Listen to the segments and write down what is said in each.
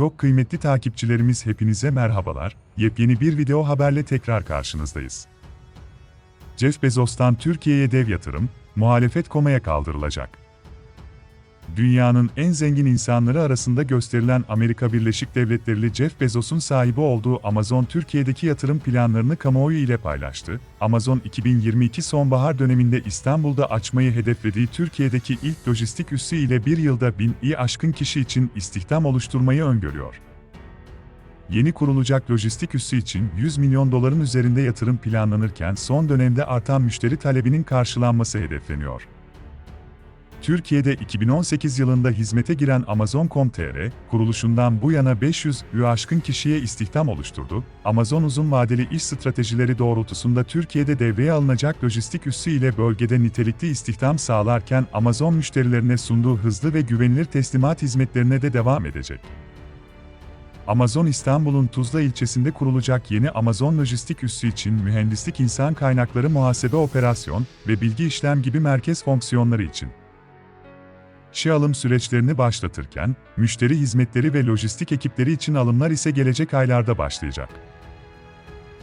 Çok kıymetli takipçilerimiz hepinize merhabalar. Yepyeni bir video haberle tekrar karşınızdayız. Jeff Bezos'tan Türkiye'ye dev yatırım, muhalefet komaya kaldırılacak. Dünyanın en zengin insanları arasında gösterilen Amerika Birleşik Devletleri'li Jeff Bezos'un sahibi olduğu Amazon Türkiye'deki yatırım planlarını kamuoyu ile paylaştı. Amazon 2022 sonbahar döneminde İstanbul'da açmayı hedeflediği Türkiye'deki ilk lojistik üssü ile bir yılda bin iyi aşkın kişi için istihdam oluşturmayı öngörüyor. Yeni kurulacak lojistik üssü için 100 milyon doların üzerinde yatırım planlanırken son dönemde artan müşteri talebinin karşılanması hedefleniyor. Türkiye'de 2018 yılında hizmete giren Amazon.com.tr, kuruluşundan bu yana 500 ü aşkın kişiye istihdam oluşturdu. Amazon uzun vadeli iş stratejileri doğrultusunda Türkiye'de devreye alınacak lojistik üssü ile bölgede nitelikli istihdam sağlarken Amazon müşterilerine sunduğu hızlı ve güvenilir teslimat hizmetlerine de devam edecek. Amazon İstanbul'un Tuzla ilçesinde kurulacak yeni Amazon Lojistik Üssü için mühendislik insan kaynakları muhasebe operasyon ve bilgi işlem gibi merkez fonksiyonları için işe alım süreçlerini başlatırken, müşteri hizmetleri ve lojistik ekipleri için alımlar ise gelecek aylarda başlayacak.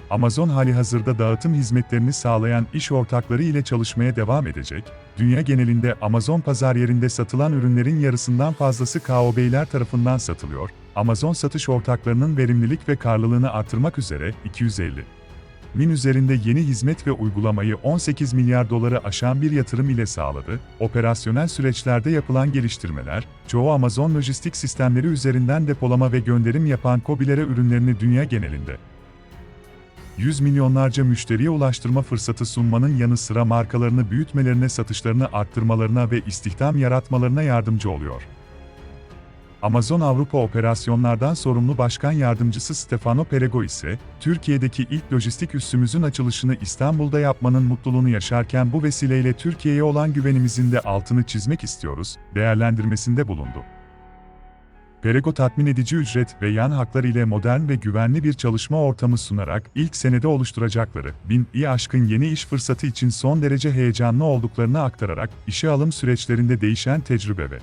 Amazon hali hazırda dağıtım hizmetlerini sağlayan iş ortakları ile çalışmaya devam edecek, dünya genelinde Amazon pazar yerinde satılan ürünlerin yarısından fazlası KOB'ler tarafından satılıyor, Amazon satış ortaklarının verimlilik ve karlılığını artırmak üzere 250 Min üzerinde yeni hizmet ve uygulamayı 18 milyar doları aşan bir yatırım ile sağladı. Operasyonel süreçlerde yapılan geliştirmeler, çoğu Amazon lojistik sistemleri üzerinden depolama ve gönderim yapan KOBİ'lere ürünlerini dünya genelinde 100 milyonlarca müşteriye ulaştırma fırsatı sunmanın yanı sıra markalarını büyütmelerine, satışlarını arttırmalarına ve istihdam yaratmalarına yardımcı oluyor. Amazon Avrupa Operasyonlardan sorumlu Başkan Yardımcısı Stefano Perego ise, Türkiye'deki ilk lojistik üssümüzün açılışını İstanbul'da yapmanın mutluluğunu yaşarken bu vesileyle Türkiye'ye olan güvenimizin de altını çizmek istiyoruz, değerlendirmesinde bulundu. Perego tatmin edici ücret ve yan haklar ile modern ve güvenli bir çalışma ortamı sunarak ilk senede oluşturacakları bin iyi aşkın yeni iş fırsatı için son derece heyecanlı olduklarını aktararak işe alım süreçlerinde değişen tecrübe ve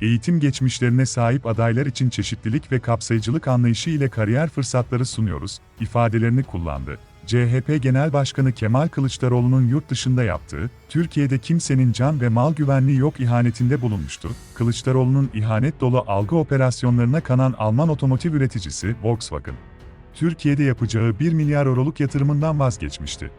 eğitim geçmişlerine sahip adaylar için çeşitlilik ve kapsayıcılık anlayışı ile kariyer fırsatları sunuyoruz, ifadelerini kullandı. CHP Genel Başkanı Kemal Kılıçdaroğlu'nun yurt dışında yaptığı, Türkiye'de kimsenin can ve mal güvenliği yok ihanetinde bulunmuştu. Kılıçdaroğlu'nun ihanet dolu algı operasyonlarına kanan Alman otomotiv üreticisi Volkswagen, Türkiye'de yapacağı 1 milyar euroluk yatırımından vazgeçmişti.